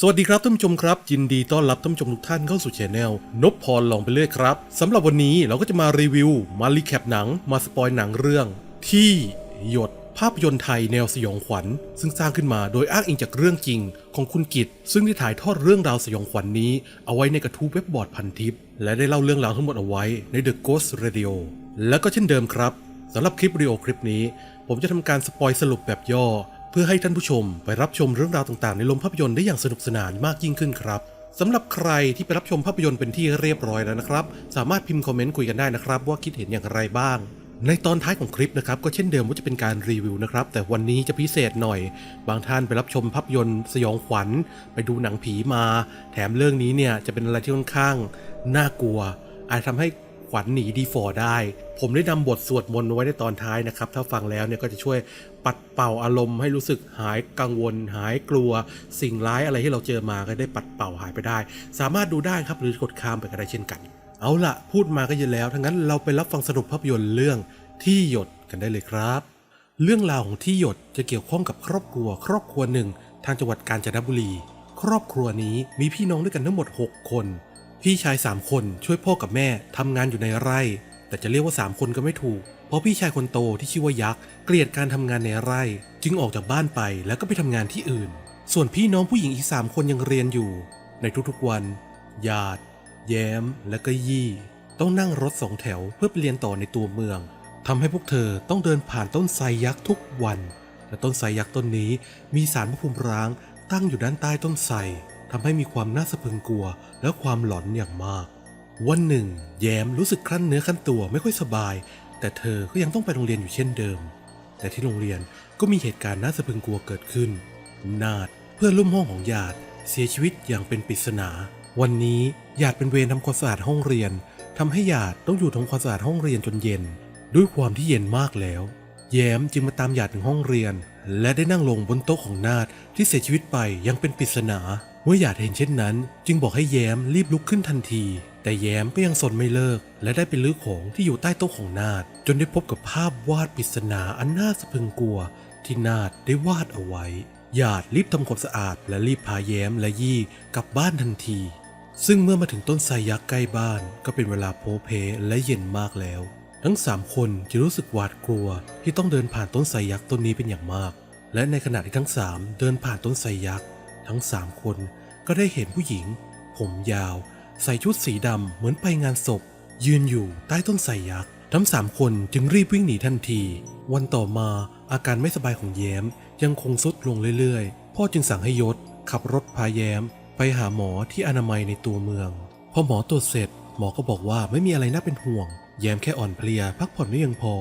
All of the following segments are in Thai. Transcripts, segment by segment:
สวัสดีครับท่านผู้ชมครับ ยินดีต้อนรับท่านผู้ชมทุกท่านเข้าสู่ช anel นบพรลองไปเรื่อยครับสำหรับวันนี้เราก็จะมารีวิว มารีแคปหนังมาสปอยหนังเรื่อง ที่หยดภาพยนตร์ไทยแนวสยองขวัญ ซึ่งสร้างขึ้นมาโดยอ้างอิงจากเรื่องจริง ของคุณกิตซึ่งได้ถ่ายทอดเรื่องราวสยองขวัญนนี้ เอาไว้ในกระทู้เว็บบอร์ดพันทิป และได้เล่าเรื่องราวทั้งหมดเอาไว้ใน The Ghost Radio และก็เช่นเดิมครับสำหรับคลิปวิดีโอคลิปนี้ ผมจะทำการสปอยสรุปแบบย่อ เพื่อให้ท่านผู้ชมไปรับชมเรื่องราวต่างๆ ในโรงภาพยนตร์ได้อย่างสนุกสนานมากยิ่งขึ้นครับสำหรับใครที่ไปรับชมภาพยนตร์เป็นที่เรียบร้อยแล้วนะครับ สามารถพิมพ์คอมเมนต์คุยกันได้นะครับ ว่าคิดเห็นอย่างไรบ้าง ในตอนท้ายของคลิปนะครับก็เช่นเดิมว่าจะเป็นการรีวิวนะครับ แต่วันนี้จะพิเศษหน่อย บางท่านไปรับชมภาพยนตร์สยองขวัญ ไปดูหนังผีมา แถมเรื่องนี้เนี่ยจะเป็นอะไรที่ค่อนข้างน่ากลัว อาจทำให้ วัญหนีดีฟอร์ได้ ผมได้นำบทสวดมนต์ไว้ในตอนท้ายนะครับ ถ้าฟังแล้วเนี่ยก็จะช่วยปัดเป่าอารมณ์ให้รู้สึกหายกังวล หายกลัว สิ่งร้ายอะไรที่เราเจอมาก็ได้ปัดเป่าหายไปได้ สามารถดูได้ครับหรือกดข้ามไปก็ได้เช่นกัน เอาละพูดมาก็เยอะแล้วทั้งนั้นเราไปรับฟังสรุปภาพยนตร์เรื่องที่หยดกันได้เลยครับ เรื่องราวของที่หยดจะเกี่ยวข้องกับครอบครัว ครอบครัวหนึ่ง ทางจังหวัดกาญจนบุรี ครอบครัวนี้มีพี่น้องด้วยกันทั้งหมด 6 คน พี่ชาย3คนช่วยพ่อกับแม่ทำงานอยู่ในไร่ แต่จะเรียกว่า3คนก็ไม่ถูก เพราะพี่ชายคนโตที่ชื่อว่ายักษ์เกลียดการทำงานในไร่ จึงออกจากบ้านไปแล้วก็ไปทำงานที่อื่น ส่วนพี่น้องผู้หญิงอีก3คนยังเรียนอยู่ ในทุกๆวันหยาด แย้ม และก็ยี่ ต้องนั่งรถสองแถวเพื่อไปเรียนต่อในตัวเมืองทำให้พวกเธอต้องเดินผ่านต้นไทรยักษ์ทุกวัน และต้นไทรยักษ์ต้นนี้มีสารพระภูมิร้างตั้งอยู่ด้านใต้ต้นไทร ทำให้มีความน่าสะพรึงกลัว และความหลอนอย่างมาก วันหนึ่ง แย้มรู้สึกคลั่นเนื้อคลั่นตัวไม่ค่อยสบาย แต่เธอก็ยังต้องไปโรงเรียนอยู่เช่นเดิม แต่ที่โรงเรียนก็มีเหตุการณ์น่าสะพรึงกลัวเกิดขึ้น นาดเพื่อนร่วมห้องของหยาดเสียชีวิตอย่างเป็นปริศนา วันนี้หยาดเป็นเวรทำความสะอาดห้องเรียนทำให้หยาดต้องอยู่ทำความสะอาดห้องเรียนจนเย็น ด้วยความที่เย็นมากแล้ว แย้มจึงมาตามหยาดถึงห้องเรียน และได้นั่งลงบนโต๊ะของนาดที่เสียชีวิตไปยังเป็นปริศนา เมื่อหยาดเห็นเช่นนั้น จึงบอกให้แย้มรีบลุกขึ้นทันที แต่แย้มก็ยังสนไม่เลิก และได้ไปลื้อของที่อยู่ใต้โต๊ะของนาดจนได้พบกับภาพวาดปริศนาอันน่าสะพรึงกลัว ที่นาดได้วาดเอาไว้หยาดรีบทำความสะอาด และรีบพาแย้มและยี่กลับบ้านทันที ซึ่งเมื่อมาถึงต้นไทรยักษ์ใกล้บ้าน ก็เป็นเวลาโพเพและเย็นมากแล้ว ทั้งสามคนจะรู้สึกหวาดกลัว ที่ต้องเดินผ่านต้นไทรยักษ์ต้นนี้เป็นอย่างมาก และในขณะที่ทั้งสามเดินผ่านต้นไทรยักษ์ ทั้งสามคนก็ได้เห็นผู้หญิง ผมยาว ใส่ชุดสีดำเหมือนไปงานศพ ยืนอยู่ใต้ต้นไทรยักษ์ทั้งสามคนจึงรีบวิ่งหนีทันที วันต่อมาอาการไม่สบายของแย้มยังคงทรุดลงเรื่อยๆ พ่อจึงสั่งให้ยศ ขับรถพาแย้ม ไปหาหมอที่อนามัยในตัวเมือง พอหมอตรวจเสร็จ หมอก็บอกว่าไม่มีอะไรน่าเป็นห่วง แย้มแค่อ่อนเพลีย พักผ่อนไม่เพียงพอ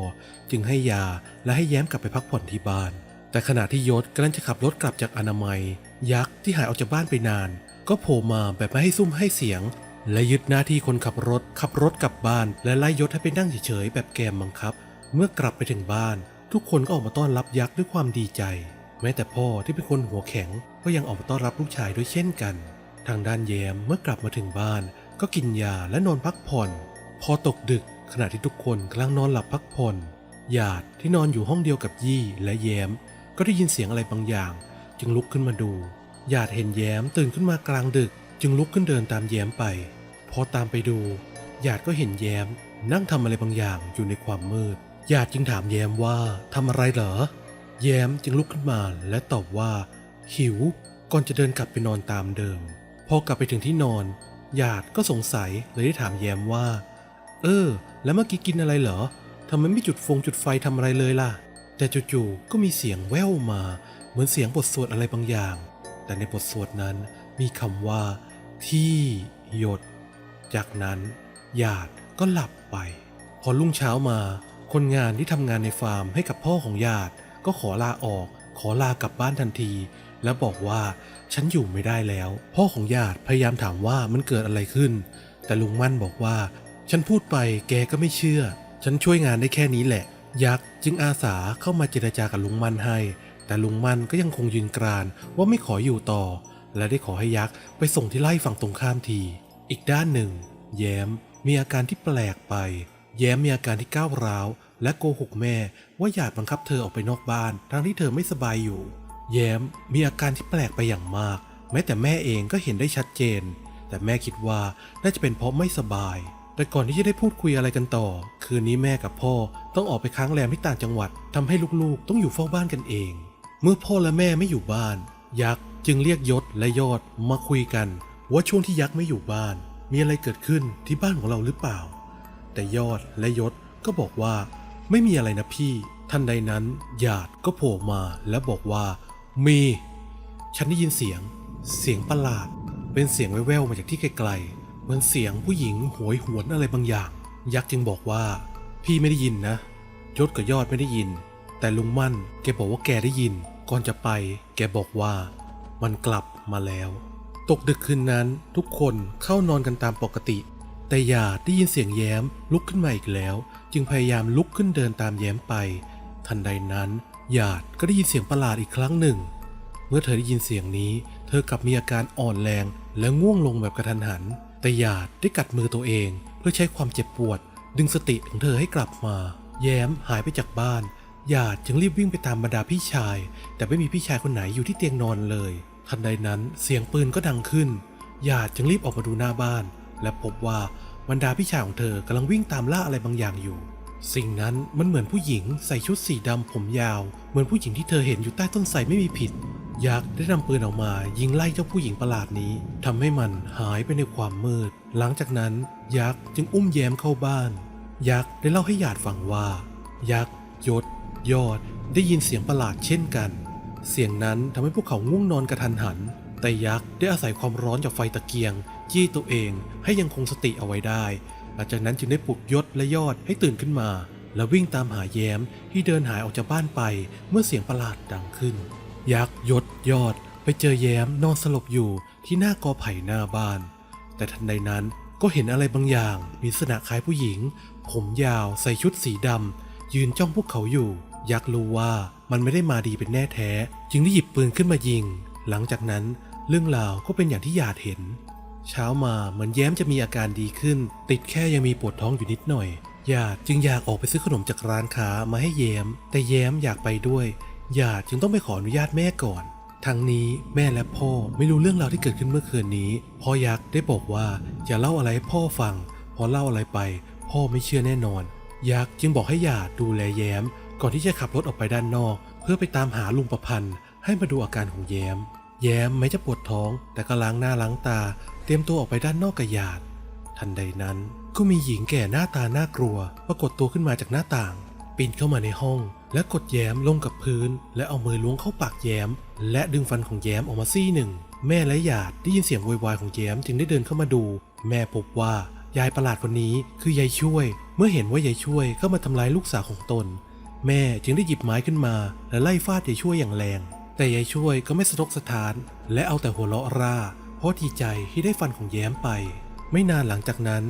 จึงให้ยาและให้แย้มกลับไปพักผ่อนที่บ้าน แต่ขณะที่ยศกำลังจะขับรถกลับจากอนามัย ยักษ์ที่หายออกจากบ้านไปนาน ก็โผล่มาแบบไม่ให้ซุ่มให้เสียง และยึดหน้าที่คนขับรถ ขับรถกลับบ้าน และไล่ยศให้ไปนั่งเฉยๆแบบแกมบังคับ เมื่อกลับไปถึงบ้าน ทุกคนก็ออกมาต้อนรับยักษ์ด้วยความดีใจ แม้แต่พ่อที่เป็นคนหัวแข็ง ก็ยังออกมาต้อนรับลูกชายด้วยเช่นกัน ทางด้านแย้มเมื่อกลับมาถึงบ้าน ก็กินยาและนอนพักผ่อน พอตกดึกขณะที่ทุกคนกำลังนอนหลับพักผ่อนหยาดที่นอนอยู่ห้องเดียวกับยี่และแย้ม ก็ได้ยินเสียงอะไรบางอย่าง จึงลุกขึ้นมาดูหยาดเห็นแย้มตื่นขึ้นมากลางดึก จึงลุกขึ้นเดินตามแย้มไป พอตามไปดูหยาดก็เห็นแย้ม นั่งทำอะไรบางอย่างอยู่ในความมืดหยาดจึงถามแย้มว่าทำอะไรเหรอ แย้มจึงลุกขึ้นมาและตอบว่า หิว ก่อนจะเดินกลับไปนอนตามเดิม พอกลับไปถึงที่นอนหยาดก็สงสัยเลยได้ถามแย้มว่า เออ แล้วเมื่อกี้กินอะไรเหรอทำไมไม่จุดฟงจุดไฟทำอะไรเลยล่ะ แต่จู่ๆก็มีเสียงแว่วมา เหมือนเสียงบทสวดอะไรบางอย่าง แต่ในบทสวดนั้นมีคำว่า ที่หยด จากนั้นหยาดก็หลับไป พอรุ่งเช้ามาคนงานที่ทำงานในฟาร์มให้กับพ่อของหยาดก็ขอลาออก ขอลากลับบ้านทันที และบอกว่าฉันอยู่ไม่ได้แล้ว พ่อของหยาดพยายามถามว่ามันเกิดอะไรขึ้น แต่ลุงมั่นบอกว่า ฉันพูดไปแกก็ไม่เชื่อ ฉันช่วยงานได้แค่นี้แหละ ยักษ์จึงอาสาเข้ามาเจรจากับลุงมั่นให้ แต่ลุงมั่นก็ยังคงยืนกรานว่าไม่ขออยู่ต่อ และได้ขอให้ยักษ์ไปส่งที่ไร่ฝั่งตรงข้ามที อีกด้านหนึ่ง แย้มมีอาการที่แปลกไป แย้มมีอาการที่ก้าวร้าว และโกหกแม่ว่าอยากบังคับเธอออกไปนอกบ้าน ทั้งที่เธอไม่สบายอยู่ แย้มมีอาการที่แปลกไปอย่างมาก แม้แต่แม่เองก็เห็นได้ชัดเจน แต่แม่คิดว่าน่าจะเป็นเพราะไม่สบาย แต่ก่อนที่จะได้พูดคุยอะไรกันต่อ คืนนี้แม่กับพ่อต้องออกไปค้างแรมที่ต่างจังหวัดทำให้ลูกๆ ต้องอยู่เฝ้าบ้านกันเอง เมื่อพ่อและแม่ไม่อยู่บ้าน ยักษ์จึงเรียกยศและยอดมาคุยกัน ว่าช่วงที่ยักษ์ไม่อยู่บ้าน มีอะไรเกิดขึ้นที่บ้านของเราหรือเปล่า แต่ยอดและยศก็บอกว่าไม่มีอะไรนะพี่ทันใดนั้นหยาดก็โผล่มาและบอกว่ามี ฉันได้ยินเสียง เสียงประหลาด เป็นเสียงแว่วๆมาจากที่ไกลๆ เหมือนเสียงผู้หญิงโหยหวนอะไรบางอย่าง ยักษ์จึงบอกว่า พี่ไม่ได้ยินนะ ยศกับยอดไม่ได้ยิน แต่ลุงมั่นแกบอกว่าแกได้ยิน ก่อนจะไป แกบอกว่ามันกลับมาแล้ว ตกดึกคืนนั้นทุกคนเข้านอนกันตามปกติ แต่หยาดได้ยินเสียงแย้มลุกขึ้นมาอีกแล้ว จึงพยายามลุกขึ้นเดินตามแย้มไป ทันใดนั้นหยาดก็ได้ยินเสียงประหลาดอีกครั้งหนึ่ง เมื่อเธอได้ยินเสียงนี้ เธอกลับมีอาการอ่อนแรงและง่วงลงแบบกระทันหัน แต่หยาดได้กัดมือตัวเองเพื่อใช้ความเจ็บปวด ดึงสติของเธอให้กลับมา แย้มหายไปจากบ้าน หยาดจึงรีบวิ่งไปตามบรรดาพี่ชาย แต่ไม่มีพี่ชายคนไหนอยู่ที่เตียงนอนเลย ทันใดนั้นเสียงปืนก็ดังขึ้น หยาดจึงรีบออกมาดูหน้าบ้าน และพบว่าบรรดาพี่ชายของเธอกำลังวิ่งตามล่าอะไรบางอย่างอยู่ สิ่งนั้นมันเหมือนผู้หญิงใส่ชุดสีดำผมยาว เหมือนผู้หญิงที่เธอเห็นอยู่ใต้ต้นไทรไม่มีผิด ยักษ์ได้นำปืนออกมา ยิงไล่เจ้าผู้หญิงประหลาดนี้ทำให้มันหายไปในความมืด หลังจากนั้นยักษ์จึงอุ้มแย้มเข้าบ้าน ยักษ์ได้เล่าให้หยาดฟังว่า ยักษ์ยศ ยอด ได้ยินเสียงประหลาดเช่นกัน เสียงนั้นทำให้พวกเขาง่วงนอนกระทันหัน แต่ยักษ์ได้อาศัยความร้อนจากไฟตะเกียง จี้ตัวเองให้ยังคงสติเอาไว้ได้ หลังจากนั้นจึงได้ปลุกยศและยอดให้ตื่นขึ้นมา แล้ววิ่งตามหาแย้มที่เดินหายออกจากบ้านไปเมื่อเสียงประหลาดดังขึ้น ยักษ์ยศยอดไปเจอแย้มนอนสลบอยู่ที่หน้ากอไผ่หน้าบ้าน แต่ทันใดนั้นก็เห็นอะไรบางอย่างมีลักษณะคล้ายผู้หญิง ผมยาวใส่ชุดสีดำยืนจ้องพวกเขาอยู่ ยักษ์รู้ว่ามันไม่ได้มาดีเป็นแน่แท้ จึงได้หยิบปืนขึ้นมายิง หลังจากนั้นเรื่องราวก็เป็นอย่างที่หยาดเห็น เช้ามาเหมือนแย้มจะมีอาการดีขึ้น ติดแค่ยังมีปวดท้องอยู่นิดหน่อยหยาดจึงอยากออกไปซื้อขนมจากร้านค้ามาให้แย้ม แต่แย้มอยากไปด้วย หยาดจึงต้องไปขออนุญาตแม่ก่อน ทั้งนี้แม่และพ่อไม่รู้เรื่องราวที่เกิดขึ้นเมื่อคืนนี้ พ่อยักษ์ได้บอกว่าอย่าเล่าอะไรให้พ่อฟัง พอเล่าอะไรไป พ่อไม่เชื่อแน่นอน ยักษ์จึงบอกให้หยาดดูแลแย้ม ก่อนที่จะขับรถออกไปด้านนอก เพื่อไปตามหาลุงประพันธ์ให้มาดูอาการของแย้ม แย้มแม้จะปวดท้อง แต่ก็ล้างหน้าล้างตา เตรียมตัวออกไปด้านนอกกับหยาด ทันใดนั้นก็มีหญิงแก่หน้าตาน่ากลัว ปรากฏตัวขึ้นมาจากหน้าต่าง ปีนเข้ามาในห้อง และกดแย้มลงกับพื้น และเอามือล้วงเข้าปากแย้ม และดึงฟันของแย้มออกมาซี่หนึ่ง แม่และหยาดได้ยินเสียงโวยวายของแย้มจึงได้เดินเข้ามาดู แม่พบว่ายายประหลาดคนนี้คือยายช่วย เมื่อเห็นว่ายายช่วยเข้ามาทำร้ายลูกสาวของตน แม่จึงได้หยิบไม้ขึ้นมา และไล่ฟาดยายช่วยอย่างแรง แต่ยายช่วยก็ไม่สะทกสะท้าน และเอาแต่หัวเราะร่า เพราะดีใจที่ได้ฟันของแย้มไป ไม่นานหลังจากนั้น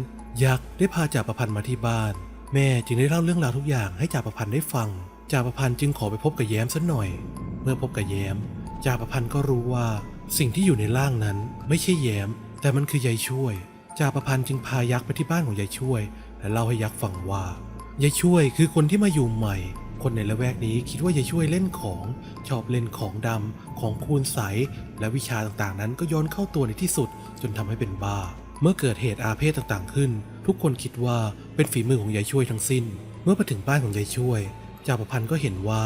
ยักษ์ได้พาจ่าประพันธ์มาที่บ้าน แม่จึงได้เล่าเรื่องราวทุกอย่างให้จ่าประพันธ์ได้ฟัง จ่าประพันธ์จึงขอไปพบกับแย้มสักหน่อย เมื่อพบกับแย้มจ่าประพันธ์ก็รู้ว่าสิ่งที่อยู่ในร่างนั้นไม่ใช่แย้ม แต่มันคือยายช่วยจ่าประพันธ์จึงพายักษ์ไปที่บ้านของยายช่วย และเล่าให้ยักษ์ฟังว่ายายช่วยคือคนที่มาอยู่ใหม่ คนในละแวกนี้คิดว่ายายช่วยเล่นของชอบเล่นของดำของคูณใส และวิชาต่างๆ นั้นก็ย้อนเข้าตัวในที่สุดจนทำให้เป็นบ้า เมื่อเกิดเหตุอาเพศต่างๆขึ้น ทุกคนคิดว่าเป็นฝีมือของยายช่วยทั้งสิ้น เมื่อไปถึงบ้านของยายช่วย จ่าประพันธ์ก็เห็นว่า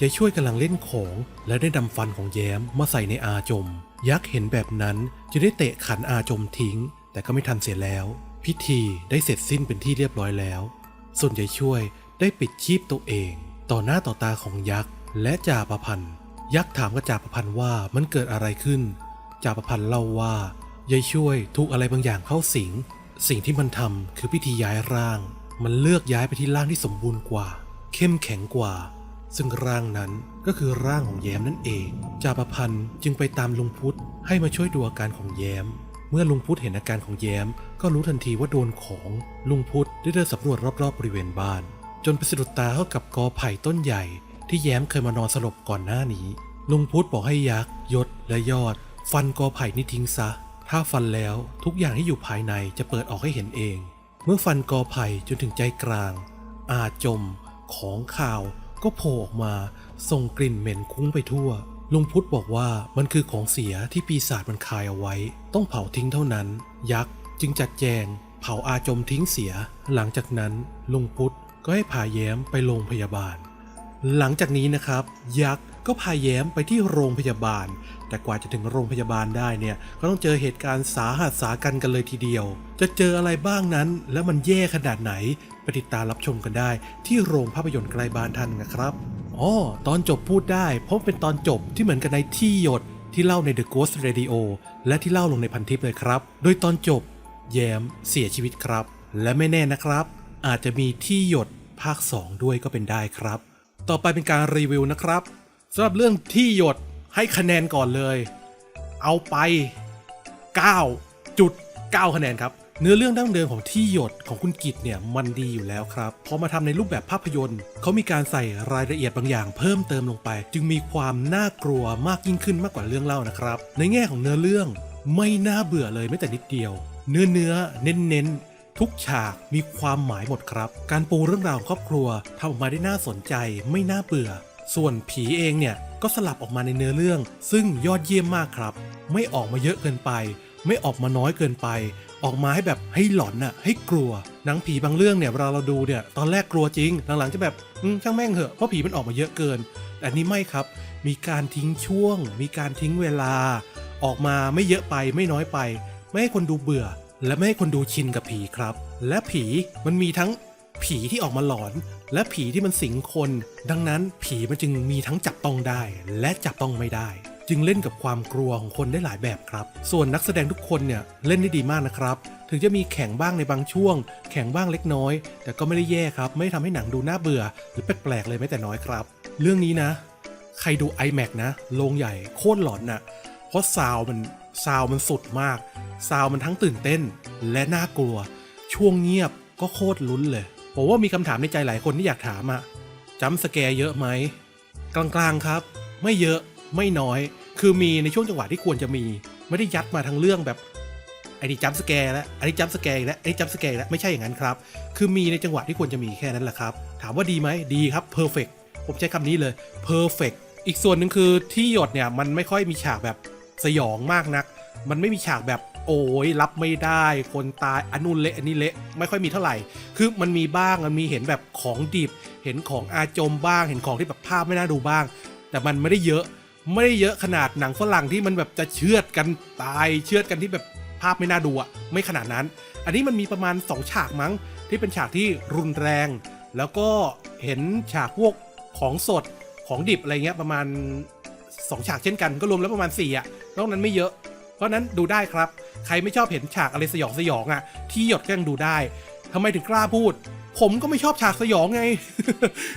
ยายช่วยกำลังเล่นของ และได้นำฟันของแย้มมาใส่ในอาจม ยักษ์เห็นแบบนั้นจะได้เตะขันอาจมทิ้ง แต่ก็ไม่ทันเสียแล้ว พิธีได้เสร็จสิ้นเป็นที่เรียบร้อยแล้ว ส่วนยายช่วยได้ปิดชีพตัวเอง ต่อหน้าต่อตาของยักษ์และจ่าประพันธ์ยักษ์ถามกับจ่าประพันธ์ว่ามันเกิดอะไรขึ้นจ่าประพันธ์เล่าว่ายายช่วยถูกอะไรบางอย่างเข้าสิง สิ่งที่มันทำคือพิธีย้ายร่าง มันเลือกย้ายไปที่ร่างที่สมบูรณ์กว่า เข้มแข็งกว่า ซึ่งร่างนั้นก็คือร่างของแย้มนั่นเองจ่าประพันธ์จึงไปตามลุงพุธให้มาช่วยดูอาการของแย้ม เมื่อลุงพุธเห็นอาการของแย้ม ก็รู้ทันทีว่าโดนของ ลุงพุธได้เดินสำรวจรอบๆบริเวณบ้าน จนไปสะดุดตาเข้ากับกอไผ่ต้นใหญ่ ที่แย้มเคยมานอนสลบก่อนหน้านี้ ลุงพุธบอกให้ยักษ์ยศและยอด ฟันกอไผ่นี้ทิ้งซะ ถ้าฟันแล้วทุกอย่างที่อยู่ภายในจะเปิดออกให้เห็นเอง เมื่อฟันกอไผ่จนถึงใจกลาง อาจจม ของข่าวก็โผล่ออกมาส่งกลิ่นเหม็นคุ้งไปทั่ว ลุงพุทธบอกว่ามันคือของเสียที่ปีศาจมันคายเอาไว้ ต้องเผาทิ้งเท่านั้น ยักษ์จึงจัดแจง เผาอาจมทิ้งเสีย หลังจากนั้นลุงพุทธก็ให้พาแย้มไปโรงพยาบาล หลังจากนี้นะครับ ยักษ์ ก็พาแย้มไปที่โรงพยาบาล แต่กว่าจะถึงโรงพยาบาลได้เนี่ย ก็ต้องเจอเหตุการณ์สาหัสสากันกันเลยทีเดียว จะเจออะไรบ้างนั้น แล้วมันแย่ขนาดไหนไปติดตามรับชมกันได้ ที่โรงภาพยนตร์ไกลบ้านท่านนะครับอ๋อตอนจบพูดได้ เพราะเป็นตอนจบที่เหมือนกันในที่หยดที่เล่าใน The Ghost Radio และที่เล่าลงในพันทิปเลยครับ โดยตอนจบ แย้มเสียชีวิตครับ และไม่แน่นะครับ อาจจะมีที่หยดภาค 2 ด้วยก็เป็นได้ครับ ต่อไปเป็นการรีวิวนะครับ สำหรับเรื่องที่หยดให้คะแนนก่อนเลย เอาไป 9.9 คะแนนครับ เนื้อเรื่องดั้งเดิมของที่หยดของคุณกิตเนี่ยมันดีอยู่แล้วครับพอมาทำในรูปแบบภาพยนตร์เขามีการใส่รายละเอียดบางอย่างเพิ่มเติมลงไป จึงมีความน่ากลัวมากยิ่งขึ้นมากกว่าเรื่องเล่านะครับ ในแง่ของเนื้อเรื่องไม่น่าเบื่อเลยแม้แต่นิดเดียว เนื้อเนื้อเน้นเน้นทุกฉากมีความหมายหมดครับ การปูเรื่องราวของครอบครัวทำออกมาได้น่าสนใจ ไม่น่าเบื่อ ส่วนผีเองเนี่ยก็สลับออกมาในเนื้อเรื่อง ซึ่งยอดเยี่ยมมากครับ ไม่ออกมาเยอะเกินไป ไม่ออกมาน้อยเกินไป ออกมาให้แบบให้หลอนน่ะให้กลัว หนังผีบางเรื่องเนี่ยเวลาเราดูเนี่ยตอนแรกกลัวจริง หลังๆจะแบบอืมช่างแม่งเหอะเพราะผีมันออกมาเยอะเกิน แต่นนี้ไม่ครับ มีการทิ้งช่วง มีการทิ้งเวลา ออกมาไม่เยอะไปไม่น้อยไป ไม่ให้คนดูเบื่อ และไม่ให้คนดูชินกับผีครับ และผีมันมีทั้งผีที่ออกมาหลอน และผีที่มันสิงคน ดังนั้นผีมันจึงมีทั้งจับต้องได้และจับต้องไม่ได้ จึงเล่นกับความกลัวของคนได้หลายแบบครับ ส่วนนักแสดงทุกคนเนี่ยเล่นได้ดีมากนะครับ ถึงจะมีแข่งบ้างในบางช่วง แข่งบ้างเล็กน้อย แต่ก็ไม่ได้แย่ครับ ไม่ได้ทำให้หนังดูน่าเบื่อ หรือแปลกๆเลยแม้แต่น้อยครับ เรื่องนี้นะ ใครดู iMac นะโรงใหญ่โคตรหลอนน่ะเพราะซาวมันซาวมันสุดมากซาวมันทั้งตื่นเต้น และน่ากลัว ช่วงเงียบก็โคตรลุ้นเลย ผมว่ามีคำถามในใจหลายคนที่อยากถามอะจัมสแกร์เยอะไหมกลางๆครับ ไม่เยอะไม่น้อย คือมีในช่วงจังหวะที่ควรจะมี ไม่ได้ยัดมาทั้งเรื่องแบบไอ้นี่จัมสแกร์แล้วไอ้นี่จัมสแกร์แล้วไอ้นี่จัมสแกร์แล้วไม่ใช่อย่างนั้นครับ คือมีในจังหวะที่ควรจะมีแค่นั้นแหละครับ ถามว่าดีไหมดีครับ perfect ผมใช้คำนี้เลย perfect อีกส่วนหนึ่งคือที่หยดเนี่ยมันไม่ค่อยมีฉากแบบสยองมากนัก มันไม่มีฉากแบบ โอ้ยรับไม่ได้คนตายอันนุนเละอันนี้เละไม่ค่อยมีเท่าไหร่ คือมันมีบ้างมันมีเห็นแบบของดิบ เห็นของอาจมบ้าง เห็นของที่แบบภาพไม่น่าดูบ้าง แต่มันไม่ได้เยอะไม่ได้เยอะขนาดหนังฝรั่งที่มันแบบจะเชือดกันตายเชือดกันที่แบบภาพไม่น่าดูอะไม่ขนาดนั้น อันนี้มันมีประมาณ 2 ฉากมั้ง ที่เป็นฉากที่รุนแรง แล้วก็เห็นฉากพวกของสดของดิบอะไรเงี้ยประมาณ 2 ฉากเช่นกันก็รวมแล้วประมาณ4อะนอกนั้นไม่เยอะ เพราะนั้นดูได้ครับ ใครไม่ชอบเห็นฉากอะไรสยองสยองอะ ที่หยดก็ยังดูได้ทำไมถึงกล้าพูด ผมก็ไม่ชอบฉากสยองไง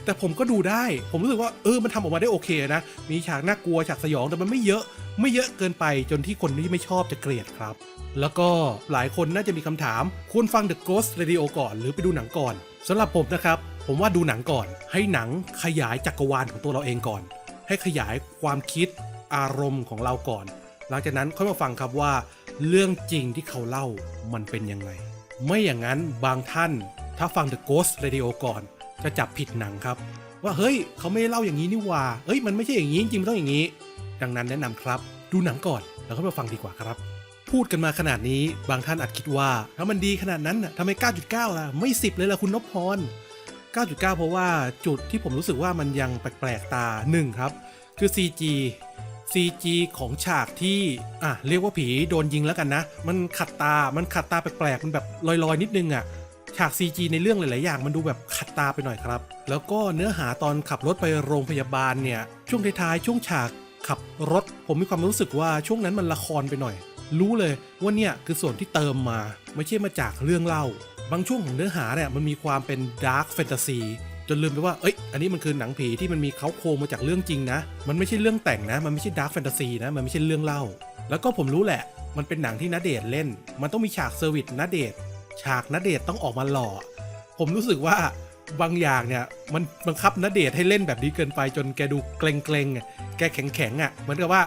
แต่ผมก็ดูได้ ผมรู้สึกว่าเออมันทำออกมาได้โอเคนะ มีฉากน่ากลัวฉากสยองแต่มันไม่เยอะ ไม่เยอะเกินไปจนที่คนที่ไม่ชอบจะเกลียดครับ แล้วก็หลายคนน่าจะมีคำถาม ควรฟัง The Ghost Radio ก่อนหรือไปดูหนังก่อนสำหรับผมนะครับ ผมว่าดูหนังก่อน ให้หนังขยายจักรวาลของตัวเราเองก่อน ให้ขยายความคิดอารมณ์ของเราก่อน หลังจากนั้นค่อยมาฟังครับว่า เรื่องจริงที่เขาเล่ามันเป็นยังไง ไม่อย่างนั้นบางท่าน ถ้าฟัง The Ghost Radio ก่อน จะจับผิดหนังครับ ว่าเฮ้ยเขาไม่ได้เล่าอย่างนี้นี่ว่าเฮ้ยมันไม่ใช่อย่างนี้จริงมันต้องอย่างนี้ ดังนั้นแนะนำครับ ดูหนังก่อนแล้วก็มาฟังดีกว่าครับ พูดกันมาขนาดนี้บางท่านอาจคิดว่าถ้ามันดีขนาดนั้นทำไม 9.9 ล่ะไม่ 10 เลยล่ะคุณนพพร9.9 เพราะว่าจุดที่ผมรู้สึกว่ามันยังแปลกๆตา 1 ครับ คือ CG CG ของฉากที่อะเรียกว่าผีโดนยิงแล้วกันนะ มันขัดตา มันขัดตาแปลกๆ มันแบบลอยๆ นิดนึงอะ ฉาก CG ในเรื่องหลายๆอย่างมันดูแบบขัดตาไปหน่อยครับ แล้วก็เนื้อหาตอนขับรถไปโรงพยาบาลเนี่ย ช่วงท้ายๆ ช่วงฉากขับรถ ผมมีความรู้สึกว่าช่วงนั้นมันละครไปหน่อย รู้เลยว่าเนี่ยคือส่วนที่เติมมา ไม่ใช่มาจากเรื่องเล่า บางช่วงของเนื้อหาเนี่ยมันมีความเป็นดาร์ f แฟนตาซี จนลืมไปว่าเอ้ยอันนี้มันคือหนังผีที่มันมีเขาโครงมาจากเรื่องจริงนะ มันไม่ใช่เรื่องแต่งนะ มันไม่ใช่ดาร์ f แฟนตาซีนะ มันไม่ใช่เรื่องเล่า แล้วก็ผมรู้แหละ มันเป็นหนังที่ณเดชเล่น มันต้องมีฉากเซอร์วิสณเดชฉากณเดชต้องออกมาหล่อ ผมรู้สึกว่าบางอย่างเนี่ยมันบังคับณเดชให้เล่นแบบนี้เกินไปจนแกดูเกรงเกรงๆอะแกแข็งแข็งอะเหมือนกับว่า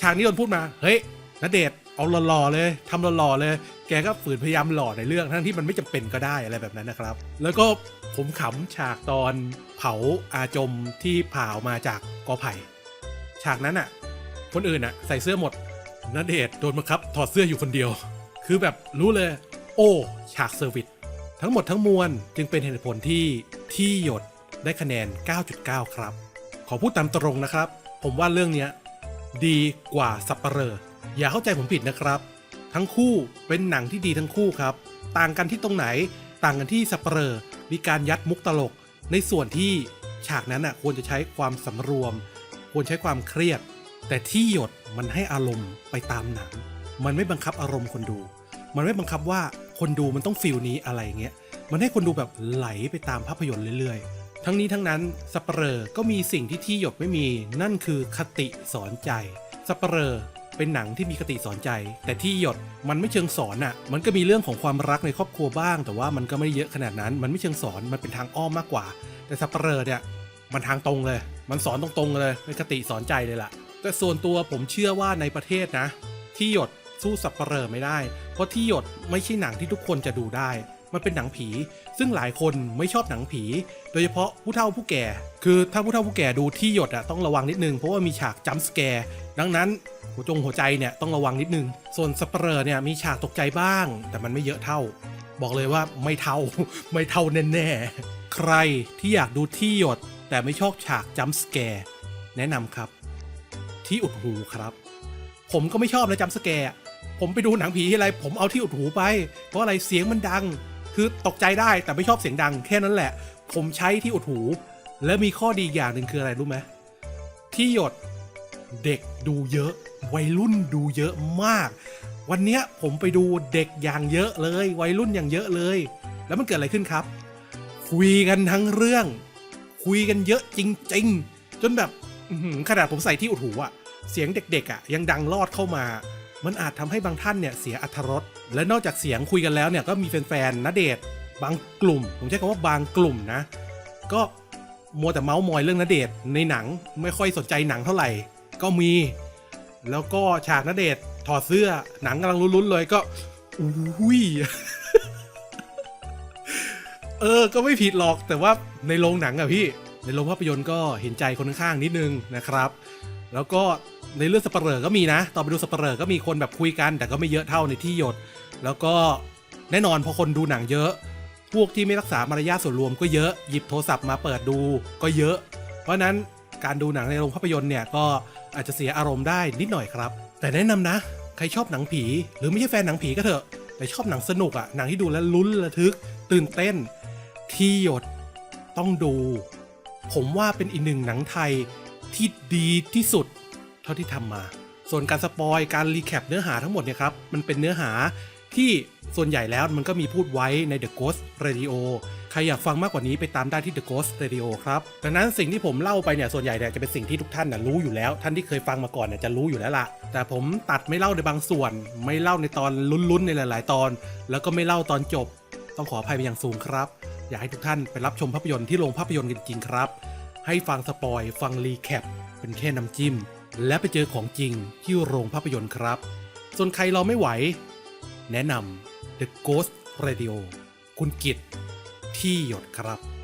ฉากนี้โดนพูดมาเฮ้ยณเดช เอาหล่อๆเลยทำหล่อๆเลย แกก็ฝืนพยายามหล่อในเรื่องทั้งที่มันไม่จำเป็นก็ได้อะไรแบบนั้นนะครับ แล้วก็ผมขำฉากตอนเผาอาจมที่ผ่าออกมาจากกอไผ่ ฉากนั้นอะ คนอื่นอะใส่เสื้อหมดณเดชน์โดนบังคับ ถอดเสื้ออยู่คนเดียว คือแบบรู้เลย โอ้ฉากเซอร์วิสทั้งหมดทั้งมวลจึงเป็นเหตุผลที่ที่หยดได้คะแนน 9.9 ครับ ขอพูดตามตรงนะครับ ผมว่าเรื่องเนี้ยดีกว่าสัปเหร่อ อย่าเข้าใจผมผิดนะครับ ทั้งคู่เป็นหนังที่ดีทั้งคู่ครับ ต่างกันที่ตรงไหนต่างกันที่สัปเหร่อมีการยัดมุกตลก ในส่วนที่ฉากนั้นอะควรจะใช้ความสำรวม ควรใช้ความเครียด แต่ที่หยดมันให้อารมณ์ไปตามหนัง มันไม่บังคับอารมณ์คนดู มันไม่บังคับว่าคนดูมันต้องฟิลนี้อะไรเงี้ยมันให้คนดูแบบไหลไปตามภาพยนตร์เรื่อยๆ ทั้งนี้ทั้งนั้นสัปเหร่อก็มีสิ่งที่ที่หยดไม่มี นั่นคือคติสอนใจสัปเหร่อ เป็นหนังที่มีคติสอนใจ แต่ที่หยดมันไม่เชิงสอนอะ่ะ มันก็มีเรื่องของความรักในครอบครัวบ้าง แต่ว่ามันก็ไม่ได้เยอะขนาดนั้น มันไม่เชิงสอนมันเป็นทางอ้อมมากกว่า แต่สัปเหร่อเนี่ยมันทางตรงเลย มันสอนตรงๆเลยเป็นคติสอนใจเลยล่ะ แต่ส่วนตัวผมเชื่อว่าในประเทศนะ ที่หยดสู้สับเปลอไม่ได้ เพราะที่หยดไม่ใช่หนังที่ทุกคนจะดูได้ มันเป็นหนังผี ซึ่งหลายคนไม่ชอบหนังผี โดยเฉพาะผู้เฒ่าผู้แก่ คือถ้าผู้เฒ่าผู้แก่ดูที่หยดอะต้องระวังนิดนึง เพราะว่ามีฉากจัมป์สแกร์ดังนั้นหัวจงหัวใจเนี่ยต้องระวังนิดนึง ส่วนสเปลอเนี่ยมีฉากตกใจบ้าง แต่มันไม่เยอะเท่า บอกเลยว่าไม่เท่าไม่เท่าแน่ๆใครที่อยากดูที่หยด แต่ไม่ชอบฉากจัมป์สแกร์แนะนำครับ ที่อุดหูครับ ผมก็ไม่ชอบนะจัมป์สแกร์ผมไปดูหนังผีที่ไร ผมเอาที่อุดหูไป เพราะอะไรเสียงมันดัง คือตกใจได้แต่ไม่ชอบเสียงดังแค่นั้นแหละ ผมใช้ที่อุดหู และมีข้อดีอย่างหนึ่งคืออะไรรู้ไหมที่หยดเด็กดูเยอะ วัยรุ่นดูเยอะมาก วันนี้ผมไปดูเด็กอย่างเยอะเลย วัยรุ่นอย่างเยอะเลย แล้วมันเกิดอะไรขึ้นครับ คุยกันทั้งเรื่อง คุยกันเยอะจริง ๆ จนแบบขนาดผมใส่ที่อุดหูอะเสียงเด็กๆอะยังดังลอดเข้ามา มันอาจทำให้บางท่านเนี่ยเสียอรรถรสและนอกจากเสียงคุยกันแล้วเนี่ยก็มีแฟนๆณเดชบางกลุ่ม ผมใช้คำว่าบางกลุ่มนะ ก็มัวแต่เมาส์มอยเรื่องณเดชในหนังไม่ค่อยสนใจหนังเท่าไหร่ ก็มี แล้วก็ฉากณเดชถอดเสื้อหนังกำลังลุ้นๆเลยก็อุ้ยเออ ก็ไม่ผิดหรอกแต่ว่าในโรงหนังอะพี่ ในโรงภาพยนตร์ก็เห็นใจคนข้างๆนิดนึงนะครับ แล้วก็ ในเรื่องสเปเหร่อก็มีนะ ตอนไปดูสเปเหร่อก็มีคนแบบคุยกัน แต่ก็ไม่เยอะเท่าในที่หยด แล้วก็แน่นอนพอคนดูหนังเยอะ พวกที่ไม่รักษามารยาทส่วนรวมก็เยอะ หยิบโทรศัพท์มาเปิดดูก็เยอะ เพราะนั้นการดูหนังในโรงภาพยนตร์เนี่ยก็อาจจะเสียอารมณ์ได้นิดหน่อยครับ แต่แนะนำนะ ใครชอบหนังผี หรือไม่ใช่แฟนหนังผีก็เถอะ แต่ชอบหนังสนุกอะหนังที่ดูแล้วลุ้นระทึก ตื่นเต้น ที่หยดต้องดู ผมว่าเป็นอีกหนึ่งหนังไทยที่ดีที่สุด ท่าที่ทำมา ส่วนการสปอยการรีแคปเนื้อหาทั้งหมดเนี่ยครับมันเป็นเนื้อหาที่ส่วนใหญ่แล้วมันก็มีพูดไว้ใน The Ghost Radio ใครอยากฟังมากกว่านี้ไปตามได้ที่ The Ghost Radio ครับดังนั้นสิ่งที่ผมเล่าไปเนี่ยส่วนใหญ่เนี่ยจะเป็นสิ่งที่ทุกท่านน่ะรู้อยู่แล้ว ท่านที่เคยฟังมาก่อนเนี่ยจะรู้อยู่แล้วล่ะ แต่ผมตัดไม่เล่าในบางส่วน ไม่เล่าในตอนลุ้นๆในหลาย ๆ ตอน แล้วก็ไม่เล่าตอนจบ ต้องขออภัยเป็นอย่างสูงครับ อยากให้ทุกท่านไปรับชมภาพยนตร์ที่โรงภาพยนตร์กันจริงๆครับ ให้ฟังสปอยฟังรีแคปเป็นแค่น้ำจิ้ม และไปเจอของจริงที่โรงภาพยนตร์ครับ ส่วนใครรอไม่ไหว แนะนำ The Ghost Radio คุณกิตที่หยดครับ